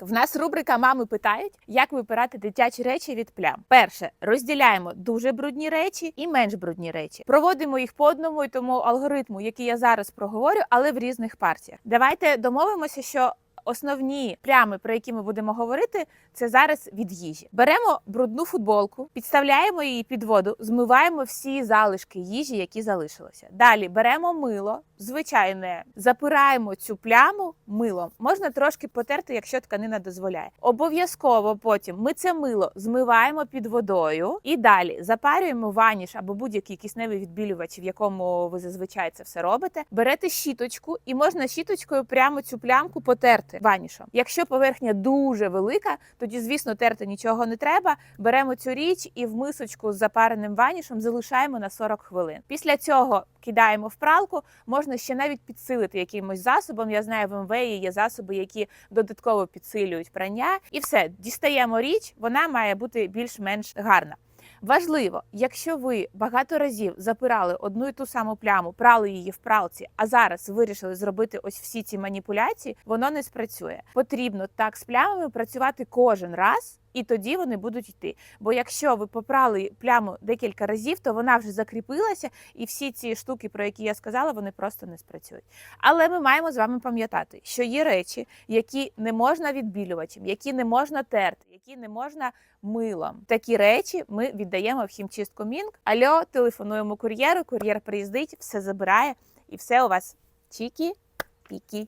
В нас рубрика Мами питають, як випирати дитячі речі від плям. Перше, розділяємо дуже брудні речі і менш брудні речі. Проводимо їх по одному і тому алгоритму, який я зараз проговорю, але в різних партіях. Давайте домовимося, що. Основні плями, про які ми будемо говорити, це зараз від їжі. Беремо брудну футболку, підставляємо її під воду, змиваємо всі залишки їжі, які залишилися. Далі беремо мило, звичайне, запираємо цю пляму милом. Можна трошки потерти, якщо тканина дозволяє. Обов'язково потім ми це мило змиваємо під водою і далі запарюємо ваніш або будь-який кисневий відбілювач, в якому ви зазвичай це все робите. Берете щіточку і можна щіточкою прямо цю плямку потерти ванішом. Якщо поверхня дуже велика, тоді, звісно, терти нічого не треба. Беремо цю річ і в мисочку з запареним ванішем залишаємо на 40 хвилин. Після цього кидаємо в пралку. Можна ще навіть підсилити якимось засобом. Я знаю, в МВ є засоби, які додатково підсилюють прання. І все, дістаємо річ, вона має бути більш-менш гарна. Важливо, якщо ви багато разів запирали одну і ту саму пляму, прали її в пралці, а зараз вирішили зробити ось всі ці маніпуляції, воно не спрацює. Потрібно так з плямами працювати кожен раз. І тоді вони будуть йти. Бо якщо ви попрали пляму декілька разів, то вона вже закріпилася, і всі ці штуки, про які я сказала, вони просто не спрацюють. Але ми маємо з вами пам'ятати, що є речі, які не можна відбілювачем, які не можна терти, які не можна милом. Такі речі ми віддаємо в хімчистку Мінк. Альо, телефонуємо кур'єру, кур'єр приїздить, все забирає, і все у вас чікі-пікі.